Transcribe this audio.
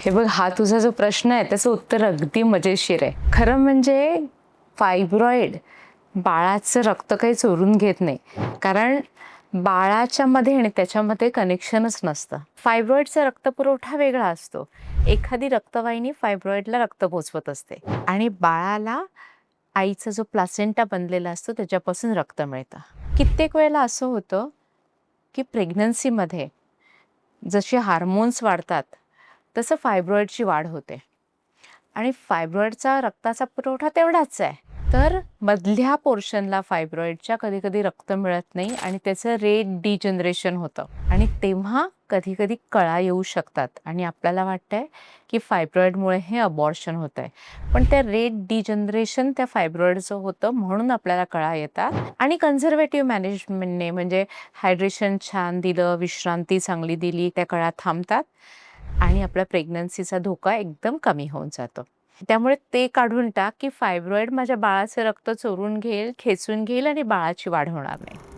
हे बघ हा तुझा जो प्रश्न आहे त्याचं उत्तर अगदी मजेशीर आहे. खरं म्हणजे फायब्रॉईड बाळाचं रक्त काही चोरून घेत नाही. कारण बाळाच्या मध्ये आणि त्याच्यामध्ये कनेक्शनच नसतं. फायब्रॉईडचा रक्तपुरवठा वेगळा असतो. एखादी रक्तवाहिनी फायब्रॉईडला रक्त पोचवत असते. आणि बाळाला आईचा जो प्लासेंटा बनलेला असतो त्याच्यापासून रक्त मिळतं. कित्येक वेळेला असं होतं की प्रेग्नन्सीमध्ये जसे हार्मोन्स वाढतात तसं फायब्रॉईडची वाढ होते. आणि फायब्रॉईडचा रक्ताचा पुरवठा तेवढाच आहे. तर मधल्या पोर्शनला फायब्रॉईडच्या कधी कधी रक्त मिळत नाही आणि त्याचं रेट डिजनरेशन होतं. आणि तेव्हा कधी कधी कळा येऊ शकतात. आणि आपल्याला वाटतंय की फायब्रॉईडमुळे हे अबॉर्शन होत आहे पण त्या रेट डिजनरेशन त्या फायब्रॉईडचं होतं म्हणून आपल्याला कळा येतात. आणि कन्झर्वेटिव्ह मॅनेजमेंटने म्हणजे हायड्रेशन छान दिलं विश्रांती चांगली दिली त्या कळा थांबतात. आणि आपला प्रेग्नन्सीचा धोका एकदम कमी होऊन जातो. त्यामुळे ते काढून टाक की फायब्रॉईड माझ्या बाळाचं रक्त चोरून घेईल खेचून घेईल आणि बाळाची वाढ होणार नाही.